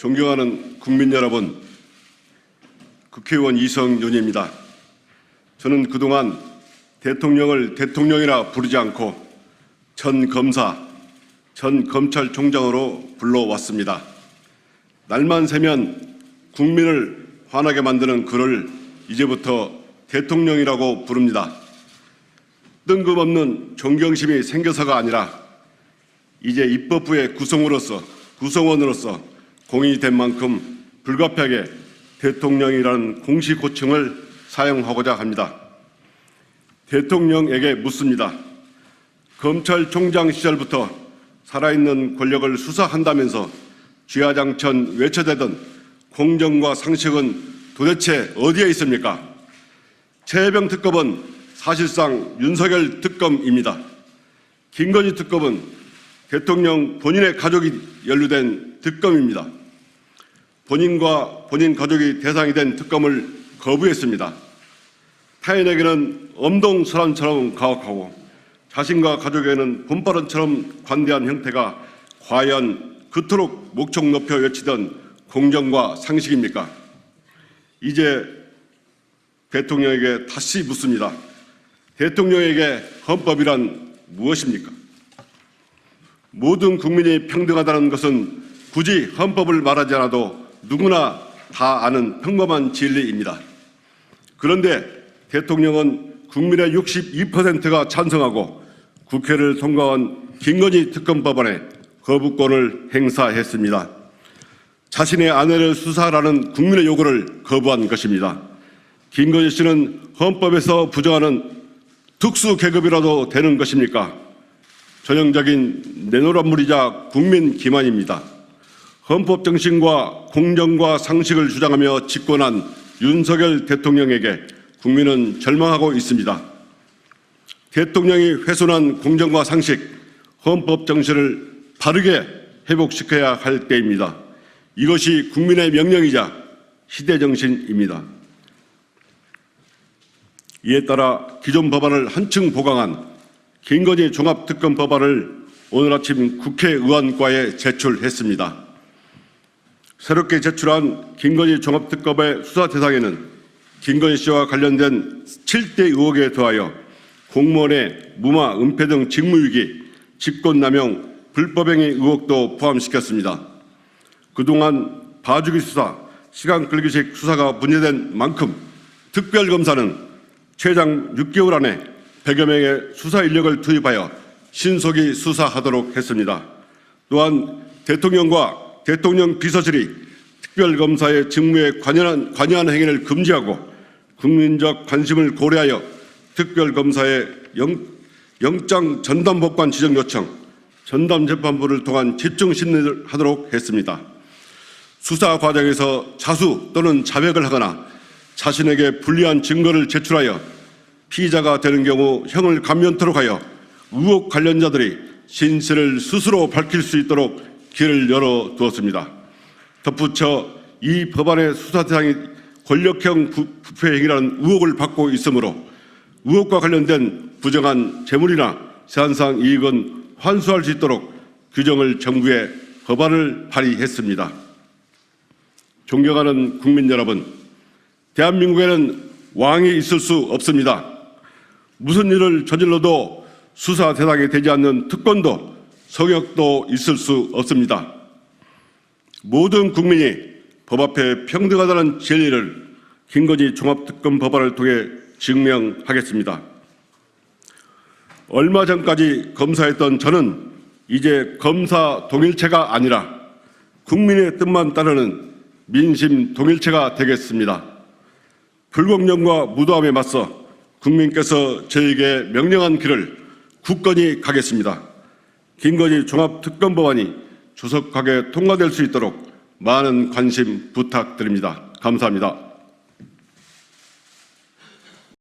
존경하는 국민 여러분, 국회의원 이성윤입니다. 저는 그동안 대통령을 대통령이라 부르지 않고 전 검사, 전 검찰총장으로 불러왔습니다. 날만 새면 국민을 화나게 만드는 그를 이제부터 대통령이라고 부릅니다. 뜬금없는 존경심이 생겨서가 아니라 이제 입법부의 구성으로서 구성원으로서 공인이 된 만큼 불가피하게 대통령이라는 공식 호칭을 사용하고자 합니다. 대통령에게 묻습니다. 검찰총장 시절부터 살아있는 권력을 수사한다면서 쥐야장천 외쳐대던 공정과 상식은 도대체 어디에 있습니까? 최혜병 특검은 사실상 윤석열 특검입니다. 김건희 특검은 대통령 본인의 가족이 연루된 특검입니다. 본인과 본인 가족이 대상이 된 특검을 거부했습니다. 타인에게는 엄동설한처럼 가혹하고 자신과 가족에게는 봄바람처럼 관대한 형태가 과연 그토록 목청 높여 외치던 공정과 상식입니까? 이제 대통령에게 다시 묻습니다. 대통령에게 헌법이란 무엇입니까? 모든 국민이 평등하다는 것은 굳이 헌법을 말하지 않아도 누구나 다 아는 평범한 진리입니다. 그런데 대통령은 국민의 62%가 찬성하고 국회를 통과한 김건희 특검 법안에 거부권을 행사했습니다. 자신의 아내를 수사하라는 국민의 요구를 거부한 것입니다. 김건희 씨는 헌법에서 부정하는 특수 계급이라도 되는 것입니까? 전형적인 내노란물이자 국민 기만입니다. 헌법 정신과 공정과 상식을 주장하며 집권한 윤석열 대통령에게 국민은 절망하고 있습니다. 대통령이 훼손한 공정과 상식, 헌법 정신을 바르게 회복시켜야 할 때입니다. 이것이 국민의 명령이자 시대 정신입니다. 이에 따라 기존 법안을 한층 보강한 김건희 종합특검 법안을 오늘 아침 국회의원과에 제출했습니다. 새롭게 제출한 김건희 종합특검의 수사 대상에는 김건희 씨와 관련된 7대 의혹에 더하여 공무원의 무마, 은폐 등 직무유기, 직권남용, 불법행위 의혹도 포함시켰습니다. 그동안 봐주기 수사, 시간 끌기식 수사가 문제된 만큼 특별검사는 최장 6개월 안에 100여 명의 수사 인력을 투입하여 신속히 수사하도록 했습니다. 또한 대통령과 대통령 비서실이 특별검사의 직무에 관여한, 관여하는 행위를 금지하고 국민적 관심을 고려하여 특별검사의 영, 영장 전담법관 지정 요청, 전담재판부를 통한 집중 심리를 하도록 했습니다. 수사 과정에서 자수 또는 자백을 하거나 자신에게 불리한 증거를 제출하여 피의자가 되는 경우 형을 감면토록 하여 의혹 관련자들이 진실을 스스로 밝힐 수 있도록 길을 열어 두었습니다. 덧붙여 이 법안의 수사 대상이 권력형 부- 부패 행위라는 의혹을 받고 있으므로 의혹과 관련된 부정한 재물이나 세한상 이익은 환수할 수 있도록 규정을 정부에 법안을 발의했습니다. 존경하는 국민 여러분, 대한민국에는 왕이 있을 수 없습니다. 무슨 일을 저질러도 수사 대상이 되지 않는 특권도 성역도 있을 수 없습니다. 모든 국민이 법 앞에 평등하다는 진리를 김건희 종합특검 법안을 통해 증명하겠습니다. 얼마 전까지 검사했던 저는 이제 검사 동일체가 아니라 국민의 뜻만 따르는 민심 동일체가 되겠습니다. 불공정과 무도함에 맞서 국민께서 저에게 명령한 길을 굳건히 가겠습니다. 김건희 종합특검 법안이 조속하게 통과될 수 있도록 많은 관심 부탁드립니다. 감사합니다.